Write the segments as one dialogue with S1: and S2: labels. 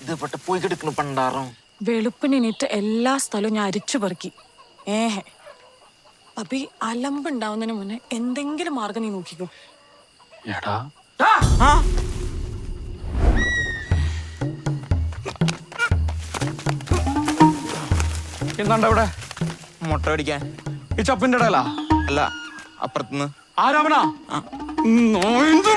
S1: ഇത് പെട്ട പോയി കിടക്കണ പണ്ടാറും.
S2: വെളുപ്പിനെണീറ്റ് എല്ലാ സ്ഥലവും ഞാൻ അരിച്ചു പെറുക്കി. ഏഹെ. അപ്പൊ ഈ അലമ്പുണ്ടാവുന്നതിന് മുന്നേ എന്തെങ്കിലും മാർഗം നീ നോക്കിക്കോ.
S3: എടാ. എന്താണ്ടവിടെ?
S1: മുട്ട പിടിക്കാൻ.
S3: ഈ ചപ്പിന്റെ ഇടയിലാ?
S1: അല്ല അപ്പുറത്തുനിന്ന്.
S3: ആരാമനാ നോയിന്റെ.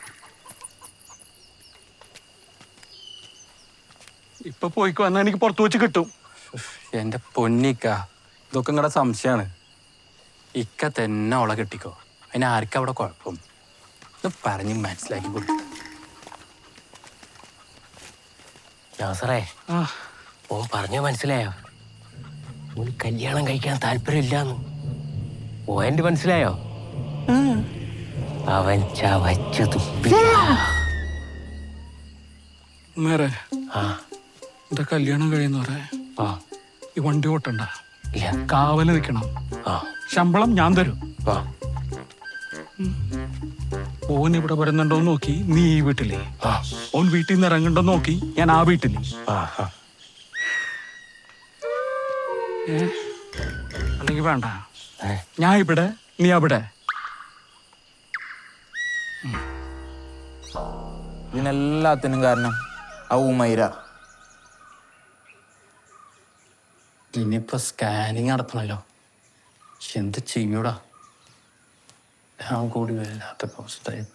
S3: ഇപ്പൊ പോയിക്കോ എന്നാ എനിക്ക് പുറത്തു വെച്ച് കിട്ടും.
S4: എന്റെ പൊന്നിക്ക ഇതൊക്കെ നിങ്ങളുടെ സംശയമാണ് ഇക്ക തന്നെ അവളെ കെട്ടിക്കോ. അതിന് ആർക്കും അവിടെ കുഴപ്പം? ഇത് പറഞ്ഞ് മനസ്സിലാക്കി കൊടുത്തു
S5: ഓ പറഞ്ഞ മനസ്സിലായോ? ഓന് കല്യാണം കഴിക്കാൻ താല്പര്യമില്ലാന്ന്. ഓന്റെ മനസ്സിലായോ? അവൻ ചവച്ചു തുപ്പി ആ.
S3: എന്റെ കല്യാണം കഴിയുന്നവരെ
S5: ആ.
S3: ഈ വണ്ടി ഓട്ടണ്ട.
S5: ഇല്ല.
S3: കാവൽ നിൽക്കണം.
S5: ആ.
S3: ശമ്പളം ഞാൻ തരും.
S5: ആ.
S3: ഓൻ ഇവിടെ വരുന്നുണ്ടോ നോക്കി നീ ഈ വീട്ടിലെ.
S5: ആ.
S3: ഓൻ വീട്ടിൽ നിന്ന് ഇറങ്ങണ്ടോ നോക്കി ഞാൻ ആ വീട്ടിലെ.
S5: ആ ആ.
S3: അല്ലെങ്കിൽ വേണ്ട.
S5: ഏ,
S3: ഞാൻ ഇവിടെ നീ അവിടെ.
S1: ഇതിനെല്ലാത്തിനും കാരണം ആ ഊമൈര
S4: ഇനിയിപ്പോ സ്കാനിങ് നടത്തണല്ലോ. എന്ത് ചെയ്യൂടാ? ഞാൻ കൂടി വല്ലാത്ത അവസ്ഥയായി.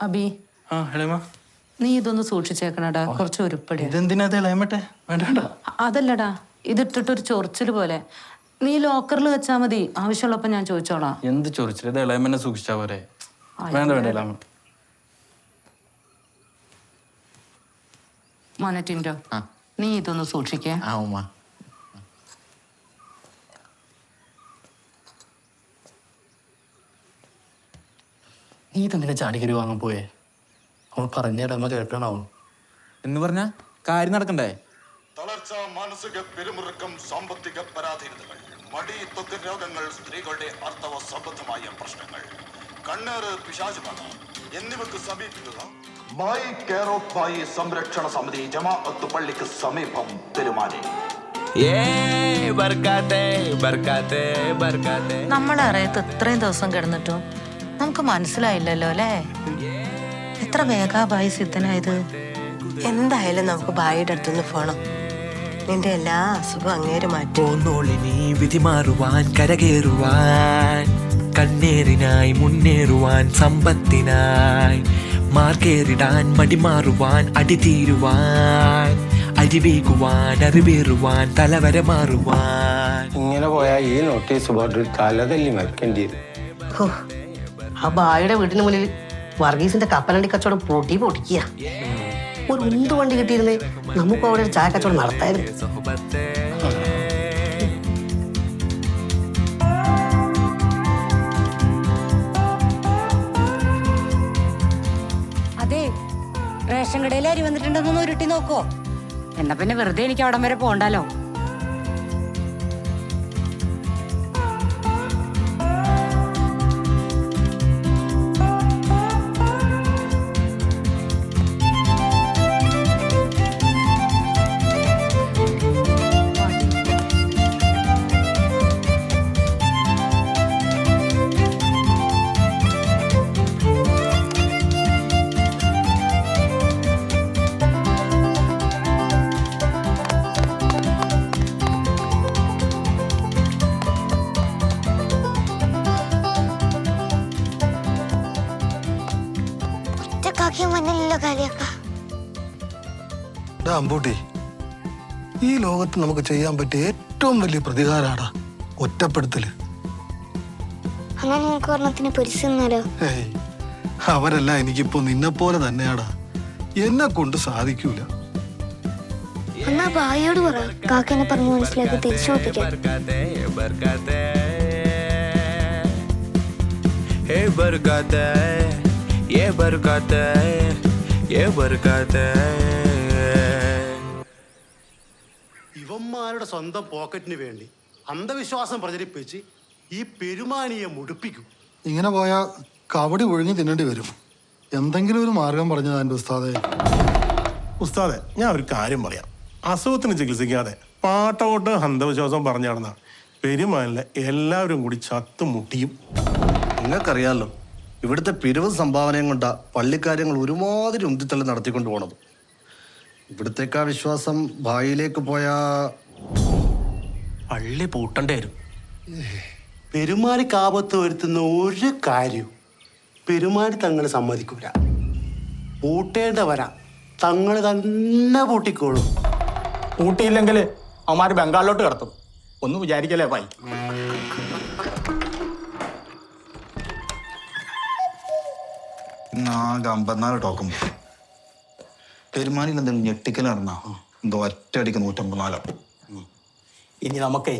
S6: അബി.
S4: ആ
S6: നീ ഇതൊന്ന് സൂക്ഷിച്ചേക്കണടാ. കുറച്ച് ഉരുപ്പടി.
S4: ഇതെന്തിനാ ഇളയമട്ടെ വേണ്ട
S6: അതല്ലടാ. ഇതിട്ടിട്ടൊരു ചൊറിച്ചിൽ പോലെ. നീ ലോക്കറിൽ വെച്ചാ മതി. ആവശ്യമുള്ളപ്പോ ഞാൻ ചോദിച്ചോളാം.
S4: എന്ത് ചൊറിച്ചിട്ട് ഇത് ഇളയമ്മനെ സൂക്ഷിച്ചാ പോരെ. വേണ്ട വേണ്ട ഇളയമ
S6: മോനറ്റിൻഡോ നീ ഇതൊന്ന് സൂക്ഷിക്കേ.
S1: ആ ഉമ്മ.
S4: നീ ഇതെന്തിനാ ചാടിക്കരി വാങ്ങാൻ പോയേ? അവൾ പറഞ്ഞ ഇടമ കേൾക്കണാവും
S1: എന്ന് പറഞ്ഞ കാര്യം നടക്കണ്ടേ?
S7: തളർച്ച മാനസിക പെരുമുറുക്കം സാമ്പത്തിക പരാധീനതകൾ മടി ത്വക്ക് രോഗങ്ങൾ സ്ത്രീകളുടെ ആർത്തവ സംബന്ധമായ പ്രശ്നങ്ങൾ. കണ്ണേറ് പിശാചുബാധ എന്നിവക്ക് സമീപിക്കുക. മായി കെയർ ഓഫ് മായി സംരക്ഷണ സമിതി ജമാഅത്ത് പള്ളിക്ക് സമീപം പെരുമാനി
S8: നമ്മളെ അറിയത്ത് ഇത്രയും ദിവസം കിടന്നിട്ടും നമുക്ക് മനസ്സിലായില്ലല്ലോ അല്ലേ? എത്ര വേഗാഭായി സിദ്ധനായത്.
S9: എന്തായാലും നമുക്ക് ബായിയുടെ അടുത്തുനിന്ന് പോണം. നിന്റെ എല്ലാ അസുഖം അങ്ങേര് മാറ്റും.
S10: നീ വിധി മാറുവാൻ കരകേറുവാൻ കണ്ണേറിനായി മുന്നേറുവാൻ സമ്പത്തിനായി മാർക്കേറിടാൻ മടിമാറുവാൻ അടിതീരുവാൻ അരിവേകുവാൻ അറിവേറുവാൻ തലവര മാറുവാൻ
S5: ഇങ്ങനെ പോയാൽ ഈ നോട്ടീസ് ബോർഡിൽ തലതല്ലി മരിക്കേണ്ടി
S9: ആ ബായുടെ വീട്ടിന് മുന്നിൽ വർഗീസിന്റെ കപ്പലണ്ടി കച്ചവടം പൊട്ടി പൊട്ടിക്കുക. ഒരു ഉന്ത് വണ്ടി കിട്ടിയിരുന്നേ. നമുക്ക് അവിടെ ഒരു ചായ കച്ചവടം നടത്തായിരുന്നു.
S8: റേഷൻ കടയിൽ അരി വന്നിട്ടുണ്ടെന്നൊന്ന് ഉരുട്ടി നോക്കോ.
S6: എന്നാ പിന്നെ വെറുതെ എനിക്ക് അവിടം വരെ പോണ്ടല്ലോ
S7: ഡാ അമ്പൂട്ടി ഈ ലോകത്ത് നമുക്ക് ചെയ്യാൻ പറ്റിയ ഏറ്റവും വലിയ പ്രതികാരാടാ ഒറ്റപ്പെടുത്തൽ.
S9: അങ്ങനെ ഒരെണ്ണത്തിന് പൊരിച്ചെന്നാലോ?
S7: അവരല്ല എനിക്കിപ്പോ നിന്നെ പോലെ തന്നെയാടാ. എന്നെ കൊണ്ട് സാധിക്കൂല.
S10: എന്നാ ബായോട് പറ. കാക്കനെ പറഞ്ഞു മനസ്സിലാക്കി തിരിച്ചു
S11: എവർക്കതേ
S12: ഇവന്മാരുടെ സ്വന്തം പോക്കറ്റിന് വേണ്ടി അന്ധവിശ്വാസം പ്രചരിപ്പിച്ച് ഈ പെരുമാനിയെ മുടിപ്പിക്കും.
S13: ഇങ്ങനെ പോയാൽ കവടി ഒഴിഞ്ഞ് തിന്നേണ്ടി വരും. എന്തെങ്കിലും ഒരു മാർഗം പറഞ്ഞതാ എന്റെ ഉസ്താദെ.
S14: ഉസ്താദെ ഞാൻ ഒരു കാര്യം പറയാം. അസുഖത്തിന് ചികിത്സിക്കാതെ പാട്ടോട്ട് അന്ധവിശ്വാസം പറഞ്ഞു നടന്ന പെരുമാനിലെ എല്ലാവരും കൂടി ചത്തു
S12: മുട്ടിയും നിങ്ങൾക്കറിയാമല്ലോ ഇവിടുത്തെ പിരിവ് സംഭാവനയും കൊണ്ട പള്ളിക്കാര്യങ്ങൾ ഒരുമാതിരി ഉന്തിത്തള്ളി നടത്തിക്കൊണ്ട് പോണത്. ഇവിടുത്തേക്കാ വിശ്വാസം ഭായിലേക്ക് പോയ
S14: പള്ളി പൂട്ടണ്ടേ വരും.
S12: പെരുമാനിക്ക് ആപത്ത് വരുത്തുന്ന ഒരു കാര്യവും പെരുമാനി തങ്ങൾ സമ്മതിക്കൂല. പൂട്ടേണ്ട വരാ. തങ്ങൾ തന്നെ പൂട്ടിക്കോളും.
S1: പൂട്ടിയില്ലെങ്കിൽ അവന്മാര് ബംഗാളിലോട്ട് കടത്തും. ഒന്ന് വിചാരിക്കലേ ഭായി
S15: ആകെ അമ്പത്തിനാല് ടോക്കും പെരുമാനിൽ എന്തെങ്കിലും ഞെട്ടിക്കൽ നടന്നാ എന്തോ ഒറ്റയടിക്ക് നൂറ്റമ്പത്തിനാലോ.
S1: ഇനി നമുക്കേ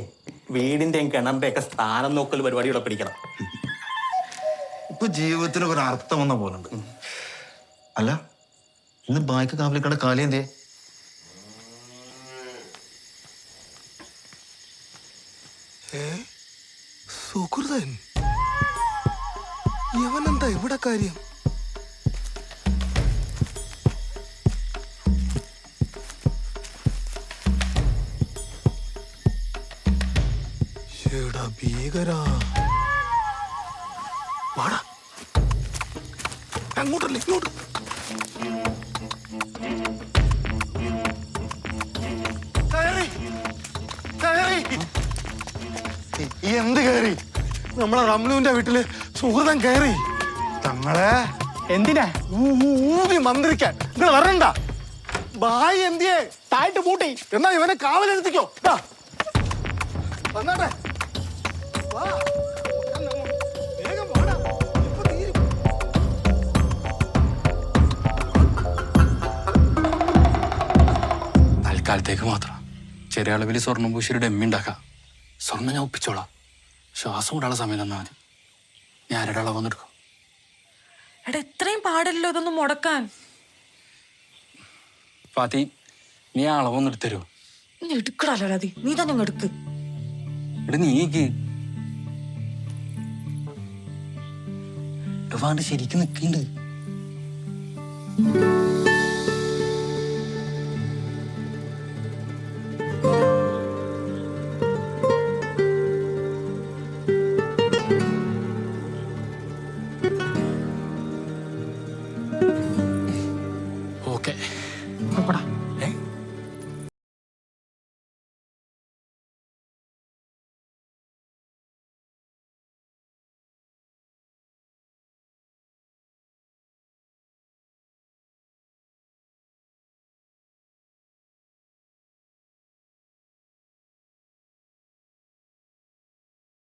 S1: വീടിന്റെയും കിണറിന്റെയും ഒക്കെ സ്ഥാനം നോക്കൽ പരിപാടികളെ പിടിക്കണം.
S15: ഇപ്പൊ ജീവിതത്തിന് ഒരു അർത്ഥം വന്ന പോലുണ്ട്. അല്ല ഇന്ന് ബായ്ക്ക് കാവലിക്കട കാലി എന്തേ?
S11: സുഹൃതൻ? യവനെന്താ ഇവിടെ കാര്യം? ഭീകരാ വാടാ. അങ്ങോട്ടല്ല ഇങ്ങോട്ട്.
S12: എന്ത് കയറി? നമ്മളെ റംലുവിന്റെ വീട്ടിൽ സുഹൃതം കയറി. തങ്ങളെ.
S1: എന്തിനാ?
S12: ഊതി മന്ത്രിക്കാൻ. നിങ്ങൾ വരണ്ട. ബായ് എന്തിയെ? തായിട്ട് പൂട്ടി. എന്നാ ഇവനെ കാവലെടുത്തിക്കോ വന്നോട്ടെ വന്നാട്ടെ.
S4: തൽക്കാലത്തേക്ക് മാത്രം. ചെറിയ അളവിൽ സ്വർണം പൂശിയൊരു ഡെമ്മി ഉണ്ടാക്കാം. സ്വർണം ഞാൻ ഒപ്പിച്ചോളാം. ശ്വാസം വിടാനുള്ള സമയം തന്നാൽ മതി. ഞാൻ ആരുടെ അളവ് വന്നെടുക്കും?
S2: എടാ ഇത്രയും പാടില്ലല്ലോ ഇതൊന്നും മുടക്കാൻ.
S4: ഫാത്തി നീ ആ അളവൊന്നെടുത്തരുമോ
S2: നീ എടുക്കടല്ലോ നീ തന്നെ എടുക്ക്.
S4: എടാ നീക്ക്
S15: ശരിക്കും നിൽക്കുന്നുണ്ട്.